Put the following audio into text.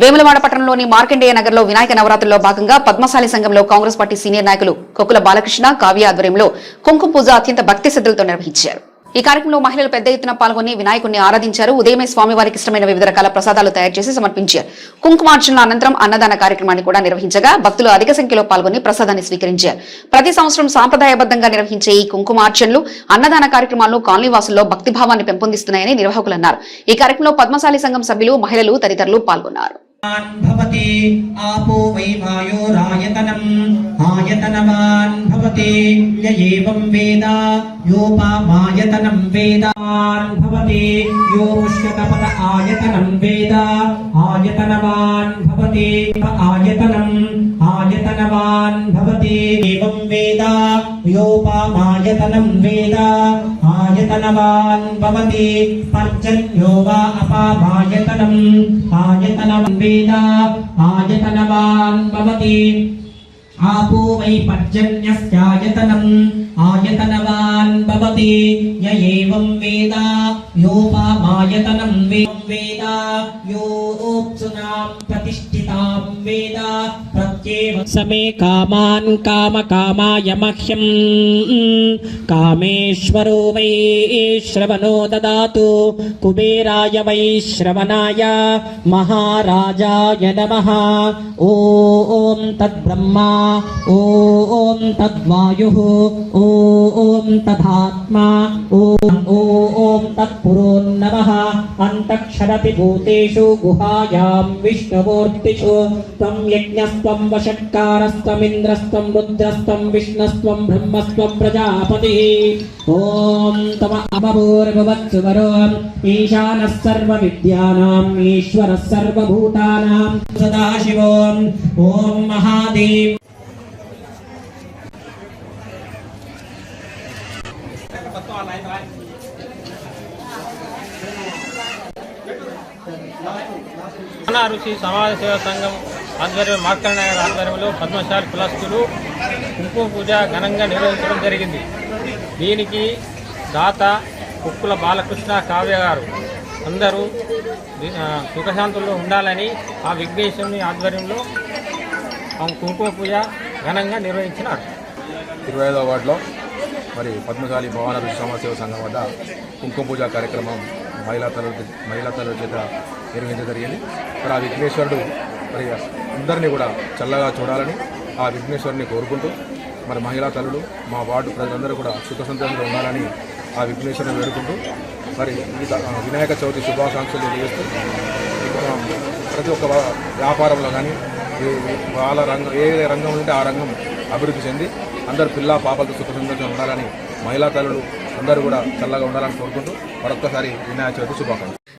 వేములవాడ పట్టణంలోని మార్కండేయ నగర్లో వినాయక నవరాత్రుల్లో భాగంగా పద్మశాలి సంఘంలో కాంగ్రెస్ పార్టీ సీనియర్ నాయకులు కొక్కుల బాలకృష్ణ కావ్య ఆధ్వర్యంలో కుంకుమ పూజ అత్యంత భక్తి శ్రద్ధలతో నిర్వహించారు. ఈ కార్యక్రమంలో మహిళలు పెద్ద ఎత్తున పాల్గొని వినాయకుడిని ఆరాధించారు. ఉదయమే స్వామివారికి ఇష్టమైన వివిధ రకాల ప్రసాదాలు తయారు చేసి సమర్పించారు. కుంకుమార్చన అనంతరం అన్నదాన కార్యక్రమాన్ని కూడా నిర్వహించగా భక్తులు అధిక సంఖ్యలో పాల్గొని ప్రసాదాన్ని స్వీకరించారు. ప్రతి సంవత్సరం సాంప్రదాయబద్ధంగా నిర్వహించే ఈ కుంకుమార్చనలు అన్నదాన కార్యక్రమాలు కాలనీవాసుల్లో భక్తిభావాన్ని పెంపొందిస్తున్నాయని నిర్వాహకులు అన్నారు. ఈ కార్యక్రమంలో పద్మశాలి సంఘం సభ్యులు మహిళలు తదితరులు పాల్గొన్నారు. భవతి ఆపో వై వాయోరాయతనం ఆయతనవాన్ భవతి య ఏవం వేద యోపామాయతనం వేదాన్ భవతి యో పుష్యతపద ఆయతనం వేద ఆయతనవాన్ భవతి ఆయతనం ఆయతనవాన్ భవతి ఏవం వేద యోపామాయతనం వేద आयतनवान् भवति पर्जन्यो वा अपाभायतनम् आयतनवं वेद आयतनवान् भवति आपो वै पर्जन्यस्यायतनम् आयतनवान् भवति य एवं वेद योपामायतनं वेद योत्सुनां प्रतिष्ठितां वेद समे कामान् कामकामाय मह्यम् कामेश्वरो वै श्रवणो ददातु। कुबेराय वै श्रवणाय। महाराजाय नमः। ॐ तद्ब्रह्मा। ॐ तद्वायुः। ॐ तथात्मा ॐ ॐ तत्पुरोन्नमः अन्तक्षरति भूतेषु गुहायां विष्णुमूर्तिषु त्वं यज्ञस्त्वं वषट्कारस्त्वमिन्द्रस्त्वं रुद्रस्त्वं विष्णस्त्वं ब्रह्मस्त्वं प्रजापतिः ॐ तव अमभूर्भुवत्सु वरो ईशानः सर्वविद्यानाम् ईश्वरः सर्वभूतानां सदाशिवो ॐ महादेव అనా రుచి సమాజ సేవా సంఘం ఆధ్వర్యం మార్కండ ఆధ్వర్యంలో పద్మశాల కులస్తులు కుంకుమ పూజ ఘనంగా నిర్వహించడం జరిగింది. దీనికి దాత కుక్కుల బాలకృష్ణ కావ్య గారు అందరూ సుఖశాంతుల్లో ఉండాలని ఆ విఘ్నేశ్వరుని ఆధ్వర్యంలో కుంకుమ పూజ ఘనంగా నిర్వహించినారు. ఇరవై ఐదవ వార్డులో మరి పద్మశాలి భవన ఋషి సమాజసేవ సంఘం వద్ద కుంకుమ పూజ కార్యక్రమం మహిళా తరగతి మహిళా తరగతి చేత నిర్వహించడం జరిగింది. మరి ఆ విఘ్నేశ్వరుడు మరి అందరినీ కూడా చల్లగా చూడాలని ఆ విఘ్నేశ్వరుని కోరుకుంటూ మరి మహిళా తల్లులు మా వార్డు ప్రజలందరూ కూడా సుఖ సంతోషంగా ఉండాలని ఆ విఘ్నేశ్వరుని వేడుకుంటూ మరి వినాయక చవితి శుభాకాంక్షలు తెలియజేస్తూ ప్రతి ఒక్క వ్యాపారంలో కానీ వాళ్ళ రంగం ఏ రంగం ఉంటే ఆ రంగం అభివృద్ధి చెంది అందరు పిల్ల పాపలతో సుఖ సంతోషంగా ఉండాలని మహిళా తల్లులు అందరూ కూడా చల్లగా ఉండాలని కోరుకుంటూ మరొక్కసారి వినాయక చవితి శుభాకాంక్షలు.